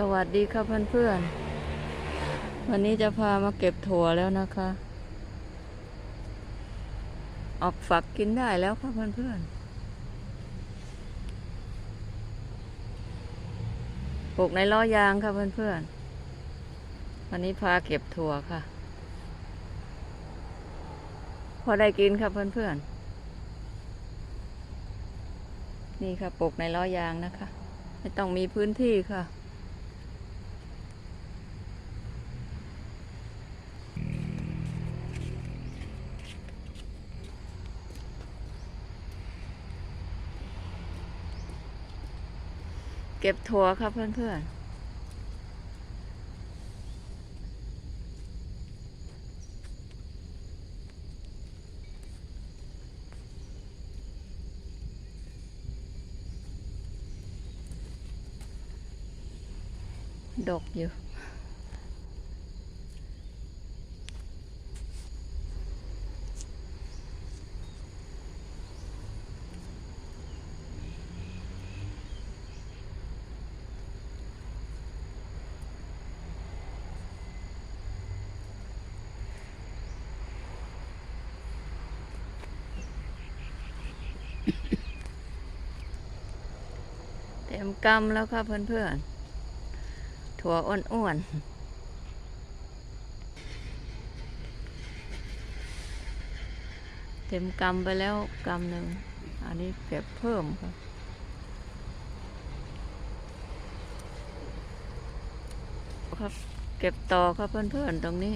สวัสดีค่ะเพื่อนๆ วันนี้จะพามาเก็บถั่วแล้วนะคะ ออกฝักกินได้แล้วค่ะเพื่อนๆปลูกในล้อยางค่ะเพื่อนๆ วันนี้พาเก็บถั่วค่ะ พอได้กินค่ะเพื่อนๆ นี่ค่ะปลูกในล้อยางนะคะ ไม่ต้องมีพื้นที่ค่ะ เก็บถั่วครับเพื่อนๆดกอยู่ เต็มกำแล้วค่ะเพื่อนๆ ถั่วอ้วนๆเต็มกำไปแล้วกำหนึ่ง อันนี้เก็บเพิ่มค่ะครับ เก็บต่อครับเพื่อนๆตรงนี้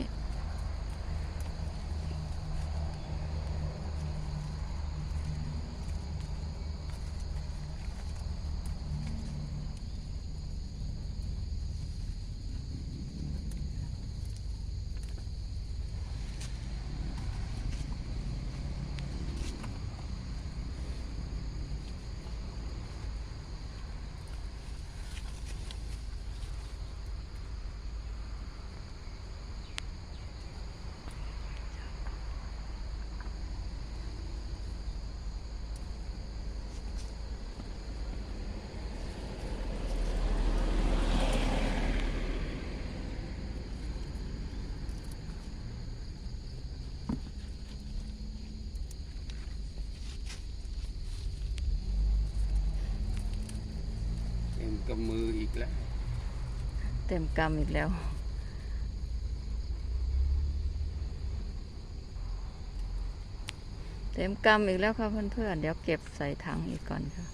กับมืออีกแล้ว เต็มกำอีกแล้ว เต็มกำอีกแล้วค่ะเพื่อนๆเดี๋ยวเก็บใส่ถังอีกก่อนค่ะ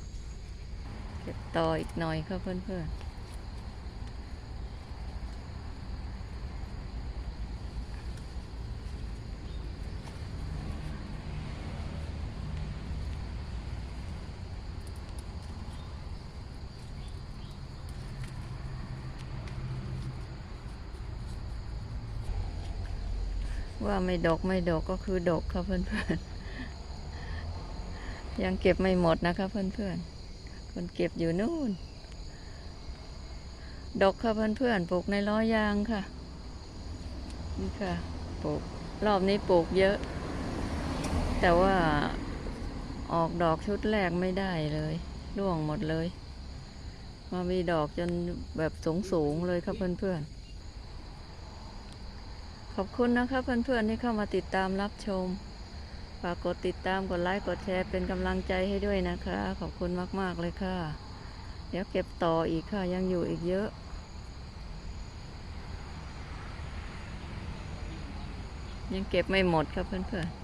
เก็บต่ออีกหน่อยค่ะเพื่อนๆ ว่าไม่ดกไม่ดกก็คือดกค่ะเพื่อนๆ ยังเก็บไม่หมดนะคะเพื่อนๆ คนเก็บอยู่นู่น ดกค่ะเพื่อนๆ ปลูกในล้อยางค่ะ นี่ค่ะ ปลูกรอบนี้ปลูกเยอะ แต่ว่าออกดอกชุดแรกไม่ได้เลยร่วงหมดเลย มามีดอกจนแบบสูงๆเลยครับเพื่อนๆ ขอบคุณนะคะเพื่อนๆที่เข้ามาติดตามรับชม ฝากกดติดตามกดไลค์กดแชร์เป็นกำลังใจให้ด้วยนะคะ ขอบคุณมากๆเลยค่ะ เดี๋ยวเก็บต่ออีกค่ะยังอยู่อีกเยอะยังเก็บไม่หมดครับเพื่อนๆ